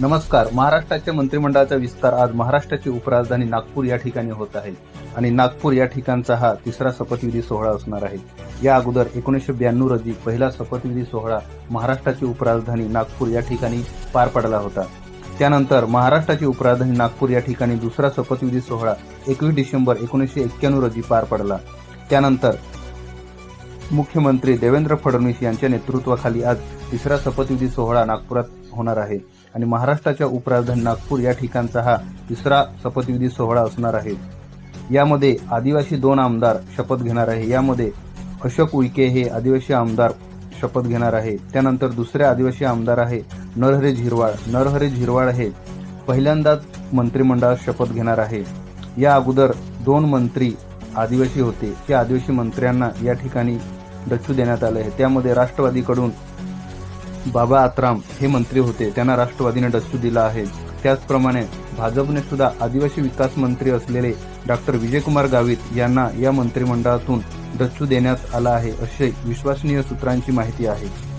नमस्कार. महाराष्ट्राच्या मंत्रिमंडळाचा विस्तार आज महाराष्ट्राची उपराजधानी नागपूर या ठिकाणी होत आहे आणि नागपूर या ठिकाणचा हा तिसरा शपथविधी सोहळा असणार आहे. या अगोदर एकोणीसशे ब्याण्णव रोजी पहिला शपथविधी सोहळा महाराष्ट्राची उपराजधानी नागपूर या ठिकाणी पार पडला होता. त्यानंतर महाराष्ट्राची उपराजधानी नागपूर या ठिकाणी दुसरा शपथविधी सोहळा एकवीस डिसेंबर एकोणीसशे एक्क्याण्णव रोजी पार पडला. त्यानंतर मुख्यमंत्री देवेंद्र फडणवीस यांच्या नेतृत्वाखाली आज तिसरा शपथविधी सोहळा नागपुरात होणार आहे. आणि महाराष्ट्राच्या उपराजधानी नागपूर या ठिकाणचा हा तिसरा शपथविधी सोहळा असणार आहे. यामध्ये आदिवासी दोन आमदार शपथ घेणार आहे. यामध्ये अशोक उईके हे आदिवासी आमदार शपथ घेणार आहे. त्यानंतर दुसरे आदिवासी आमदार आहे नरहरे झिरवाळ नरहरे झिरवाळ हे पहिल्यांदाच मंत्रिमंडळात शपथ घेणार आहे. या अगोदर दोन मंत्री आदिवासी होते. त्या आदिवासी मंत्र्यांना या ठिकाणी डच्चू देण्यात आले आहे. त्यामध्ये राष्ट्रवादीकडून बाबा आत्राम हे मंत्री होते. त्यांना राष्ट्रवादीने डच्चू दिला आहे. त्याचप्रमाणे भाजपने सुद्धा आदिवासी विकास मंत्री असलेले डॉक्टर विजयकुमार गावित यांना या मंत्रिमंडळातून डच्चू देण्यात आला आहे असे विश्वसनीय सूत्रांची माहिती आहे.